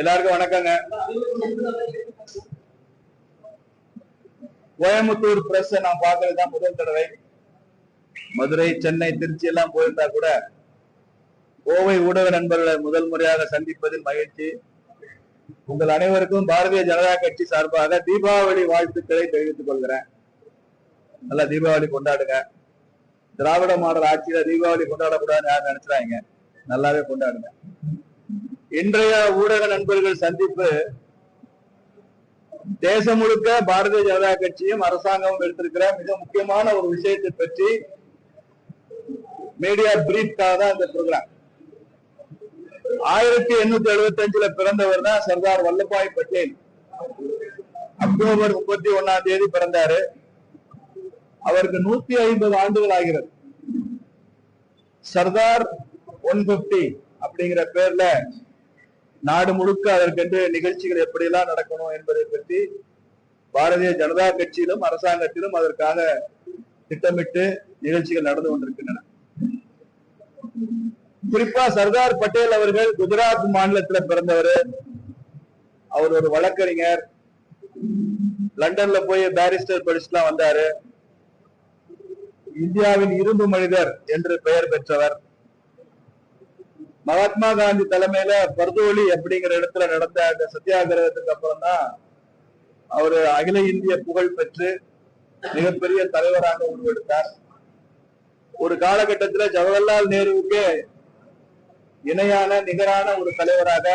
எல்லாருக்கும் வணக்கங்க. கோயம்புத்தூர் பிரஸ் நான் பாக்குறதுதான் முதல் தடவை. மதுரை சென்னை திருச்சி எல்லாம் போயிருந்தா கூட கோவை ஊடக நண்பர்களை முதல் முறையாக சந்திப்பதில் மகிழ்ச்சி. உங்கள் அனைவருக்கும் பாரதிய ஜனதா கட்சி சார்பாக தீபாவளி வாழ்த்துக்களை தெரிவித்துக் கொள்கிறேன். நல்லா தீபாவளி கொண்டாடுங்க. திராவிட மாடல் ஆட்சியில தீபாவளி கொண்டாடக்கூடாதுன்னு யாரும் நினைச்சுறாங்க நல்லாவே கொண்டாடுங்க. இன்றைய ஊடக நண்பர்கள் சந்திப்பு தேசம் முழுக்க பாரதிய ஜனதா கட்சியும் அரசாங்கமும் எடுத்திருக்கிற மிக முக்கியமான ஒரு விஷயத்தை பற்றி மீடியா பிரீப்காக தான் இந்த ப்ரோக்ராம் ஆயிரத்தி எண்ணூத்தி எழுபத்தி அஞ்சுல பிறந்தவர் தான் சர்தார் வல்லபாய் பட்டேல். அக்டோபர் முப்பத்தி ஒன்னாம் தேதி பிறந்தாரு. அவருக்கு நூத்தி ஐம்பது ஆண்டுகள் ஆகிறது. சர்தார் ஒன் பிப்டி அப்படிங்கிற பேர்ல நாடு முழுக்க அதற்கென்று நிகழ்ச்சிகள் எப்படியெல்லாம் நடக்கணும் என்பதை பற்றி பாரதிய ஜனதா கட்சியிலும் அரசாங்கத்திலும் அதற்காக திட்டமிட்டு நிகழ்ச்சிகள் நடந்து கொண்டிருக்கின்றன. குறிப்பா சர்தார் பட்டேல் அவர்கள் குஜராத் மாநிலத்துல பிறந்தவர். அவர் ஒரு வழக்கறிஞர். லண்டன்ல போய் பாரிஸ்டர் படிச்சுலாம் வந்தாரு. இந்தியாவின் இரும்பு மனிதர் என்று பெயர் பெற்றவர். மகாத்மா காந்தி தலைமையில பர்தோலி அப்படிங்கிற இடத்துல நடந்த அந்த சத்தியாகிரகத்துக்கு அப்புறம் தான் அவரு அகில இந்திய புகழ் பெற்று மிகப்பெரிய தலைவராக உருவெடுத்தார். ஒரு காலகட்டத்துல ஜவஹர்லால் நேருவுக்கு இணையான நிகரான ஒரு தலைவராக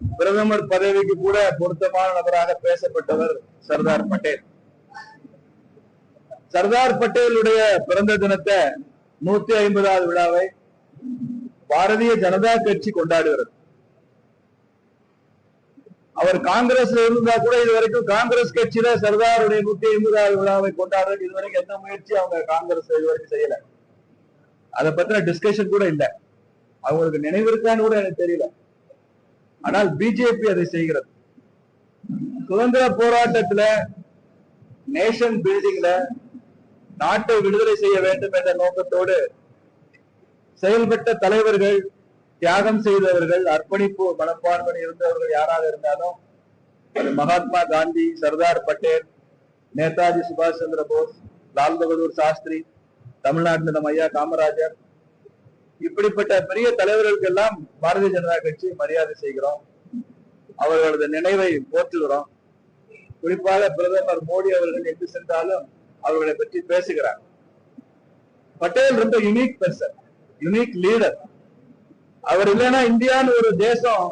பிரதமர் பதவிக்கு கூட பொருத்தமான நபராக பேசப்பட்டவர் சர்தார் பட்டேல். சர்தார் பட்டேலுடைய பிறந்த தினத்தை நூத்தி ஐம்பதாவது விழாவை பாரதிய ஜனதா கட்சி கொண்டாடுகிறது. அவர் காங்கிரஸ்ல இருந்தா கூட இது வரைக்கும் காங்கிரஸ் கட்சியில சர்தாருடைய நூத்தி ஐம்பதாவது விழாவை கொண்டாடுறது இது வரைக்கும் எந்த முயற்சி அவங்க காங்கிரஸ் இது வரைக்கும் செய்யல. அதை பத்தின டிஸ்கஷன் கூட இல்லை. அவங்களுக்கு நினைவு இருக்கான்னு கூட எனக்கு தெரியல. ஆனால் பிஜேபி அதை செய்கிறது. சுதந்திர போராட்டத்துல நேஷன் பில்டிங்ல நாட்டை விடுதலை செய்ய வேண்டும் என்ற நோக்கத்தோடு செயல்பட்ட தலைவர்கள் தியாகம் செய்தவர்கள் அர்ப்பணிப்பு மனப்பான்மை இருந்தவர்கள் யாராக இருந்தாலும் அது மகாத்மா காந்தி சர்தார் பட்டேல் நேதாஜி சுபாஷ் சந்திர போஸ் லால் பகதூர் சாஸ்திரி தமிழ்நாட்டில் நம்ம ஐயா காமராஜர். இப்படிப்பட்ட பெரிய தலைவர்களுக்கு எல்லாம் பாரதிய ஜனதா கட்சி மரியாதை செய்கிறோம். அவர்களது நினைவை போற்றுகிறோம். குறிப்பாக பிரதமர் மோடி அவர்கள் எங்கு சென்றாலும் அவர்களை பற்றி பேசுகிறார். பட்டேல் ரொம்ப யுனிக் பர்சன் யுனிக் லீடர் அவர் இல்லைன்னா இந்தியான்னு ஒரு தேசம்